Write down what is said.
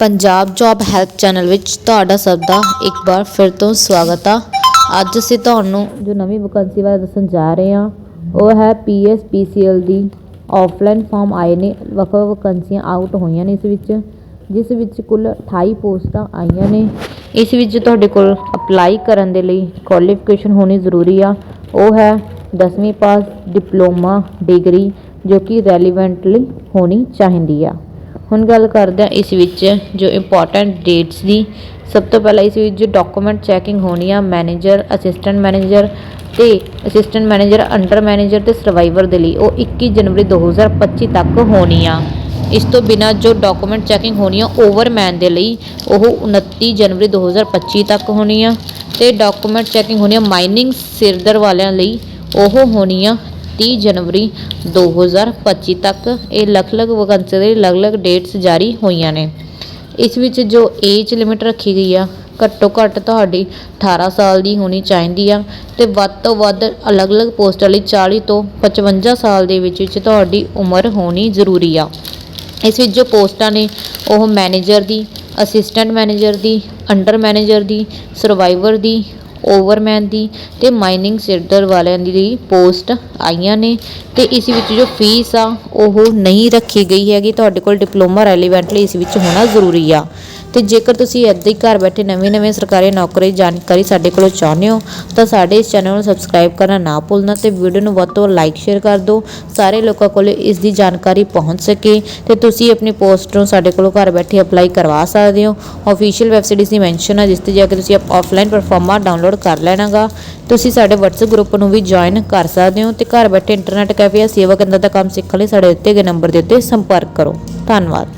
Punjab job help channel ਵਿੱਚ ਤੁਹਾਡਾ ਸਭ ਦਾ ਇੱਕ ਵਾਰ ਫਿਰ ਤੋਂ ਸਵਾਗਤ ਆ। ਅੱਜ ਅਸੀਂ ਤੁਹਾਨੂੰ ਜੋ ਨਵੀਂ ਵੈਕੈਂਸੀ ਬਾਰੇ ਦੱਸਣ ਜਾ ਰਹੇ ਹਾਂ, ਉਹ ਹੈ ਪੀਐਸ ਪੀਸੀਐਲ ਦੀ। ਆਫਲਾਈਨ ਫਾਰਮ ਆਏ ਨੇ ਵੱਖ ਵੱਖ ਵੈਕੈਂਸੀਆਂ ਆਊਟ ਹੋਈਆਂ ਨੇ ਇਸ ਵਿੱਚ, ਜਿਸ ਵਿੱਚ ਕੁੱਲ 28 ਪੋਸਟਾਂ ਆਈਆਂ ਨੇ। ਇਸ ਵਿੱਚ ਤੁਹਾਡੇ ਕੋਲ ਅਪਲਾਈ ਕਰਨ ਦੇ ਲਈ ਕੁਆਲੀਫਿਕੇਸ਼ਨ ਹੋਣੀ ਜ਼ਰੂਰੀ ਆ। ਉਹ ਹੈ 10ਵੀਂ ਪਾਸ ਡਿਪਲੋਮਾ ਡਿਗਰੀ ਜੋ ਕਿ ਰੈਲੀਵੈਂਟਲੀ ਹੋਣੀ ਚਾਹੀਦੀ ਆ। ਹੁਣ ਗੱਲ ਕਰਦੇ ਹਾਂ ਇਸ ਵਿੱਚ ਜੋ ਇੰਪੋਰਟੈਂਟ ਡੇਟਸ ਦੀ। ਸਭ ਤੋਂ ਪਹਿਲਾਂ ਇਸ ਵਿੱਚ ਜੋ ਡਾਕੂਮੈਂਟ ਚੈਕਿੰਗ ਹੋਣੀ ਆ ਮੈਨੇਜਰ ਅਸਿਸਟੈਂਟ ਮੈਨੇਜਰ ਤੇ ਅਸਿਸਟੈਂਟ ਮੈਨੇਜਰ ਅੰਡਰ ਮੈਨੇਜਰ ਤੇ ਸਰਵਾਈਵਰ ਦੇ ਲਈ। ਉਹ 21 ਜਨਵਰੀ 2025 ਤੱਕ ਹੋਣੀ ਆ। ਇਸ ਤੋਂ ਬਿਨਾ ਜੋ ਡਾਕੂਮੈਂਟ ਚੈਕਿੰਗ ਹੋਣੀ ਆ ਓਵਰਮੈਨ ਦੇ ਲਈ ਉਹ 29 ਜਨਵਰੀ 2025 ਤੱਕ ਹੋਣੀ ਆ। ਤੇ ਡਾਕੂਮੈਂਟ ਚੈਕਿੰਗ ਹੋਣੀ ਆ ਮਾਈਨਿੰਗ ਸਿਰਦਰ ਵਾਲਿਆਂ ਲਈ ਉਹ ਹੋਣੀ ਆ 30 ਜਨਵਰੀ 2025 ਤੱਕ ਇਹ ਅਲੱਗ-ਅਲੱਗ ਵੈਕੈਂਸੀ ਦੇ ਅਲੱਗ-ਅਲੱਗ ਡੇਟਸ ਜਾਰੀ ਹੋਈਆਂ ਨੇ। ਇਸ ਵਿੱਚ ਜੋ ਏਜ ਲਿਮਿਟ ਰੱਖੀ ਗਈ ਆ, ਘੱਟੋ ਘੱਟ ਤੁਹਾਡੀ 18 ਸਾਲ ਦੀ ਹੋਣੀ ਚਾਹੀਦੀ ਆ ਤੇ ਵੱਧ ਤੋਂ ਵੱਧ ਅਲੱਗ-ਅਲੱਗ ਪੋਸਟਾਂ ਲਈ 40 ਤੋਂ 55 ਸਾਲ ਦੇ ਵਿੱਚ ਵਿੱਚ ਤੁਹਾਡੀ ਉਮਰ ਹੋਣੀ ਜ਼ਰੂਰੀ ਆ। ਇਸ ਵਿੱਚ ਜੋ ਪੋਸਟਾਂ ਨੇ ਉਹ ਮੈਨੇਜਰ ਦੀ ਅਸਿਸਟੈਂਟ ਮੈਨੇਜਰ ਦੀ ਅੰਡਰ ਮੈਨੇਜਰ ਦੀ ਸਰਵਾਈਵਰ ਦੀ ਓਵਰਮੈਨ ਦੀ ਤੇ ਮਾਈਨਿੰਗ ਸਿਰਦਰ ਵਾਲਿਆਂ ਦੀ ਪੋਸਟ ਆਈਆਂ ਨੇ ਤੇ ਇਸ ਵਿੱਚ ਜੋ ਫੀਸ ਆ, ਉਹ ਨਹੀਂ ਰੱਖੀ ਗਈ ਹੈਗੀ। ਤੁਹਾਡੇ ਕੋਲ ਡਿਪਲੋਮਾ ਰੈਲੀਵੈਂਟਲੀ ਇਸ ਵਿੱਚ ਹੋਣਾ ਜ਼ਰੂਰੀ ਆ। ਤੇ ਜੇਕਰ ਤੁਸੀਂ ਇੱਦਾਂ ਹੀ ਘਰ ਬੈਠੇ ਨਵੇਂ ਨਵੇਂ ਸਰਕਾਰੀ ਨੌਕਰੀ ਜਾਣਕਾਰੀ ਸਾਡੇ ਕੋਲੋਂ ਚਾਹੁੰਦੇ ਹੋ, ਤਾਂ ਸਾਡੇ ਇਸ ਚੈਨਲ ਨੂੰ ਸਬਸਕ੍ਰਾਈਬ ਕਰਨਾ ਨਾ ਭੁੱਲਣਾ ਤੇ ਵੀਡੀਓ ਨੂੰ ਵੱਧ ਤੋਂ ਵੱਧ ਲਾਈਕ ਸ਼ੇਅਰ ਕਰ ਦਿਓ, ਸਾਰੇ ਲੋਕਾਂ ਕੋਲ ਇਸ ਦੀ ਜਾਣਕਾਰੀ ਪਹੁੰਚ ਸਕੇ ਤੇ ਤੁਸੀਂ ਆਪਣੀ ਪੋਸਟ ਨੂੰ ਸਾਡੇ ਕੋਲੋਂ ਘਰ ਬੈਠੇ ਅਪਲਾਈ ਕਰਵਾ ਸਕਦੇ ਹੋ। ਆਫੀਸ਼ੀਅਲ ਵੈਬਸਾਈਟ ਇਸ ਦੀ ਮੈਂਸ਼ਨ ਹੈ ਜਿਸ ਤੇ ਜਾ ਕੇ ਤੁਸੀਂ ਆਫਲਾਈਨ ਪਰਫਾਰਮਾ ਡਾਊਨਲੋਡ ਕਰ ਲੈਣਾਗਾ। ਤੁਸੀਂ ਸਾਡੇ WhatsApp ਗਰੁੱਪ ਨੂੰ ਵੀ ਜੁਆਇਨ ਕਰ ਸਕਦੇ ਹੋ ਤੇ ਘਰ ਬੈਠੇ ਇੰਟਰਨੈਟ ਕੈਫੇ ਜਾਂ ਸੇਵਾ ਕੇਂਦਰ ਦਾ ਕੰਮ ਸਿੱਖਣ ਲਈ ਸਾਡੇ ਦਿੱਤੇ ਗਏ ਨੰਬਰ ਦੇ ਉੱਤੇ ਸੰਪਰਕ ਕਰੋ। ਧੰਨਵਾਦ।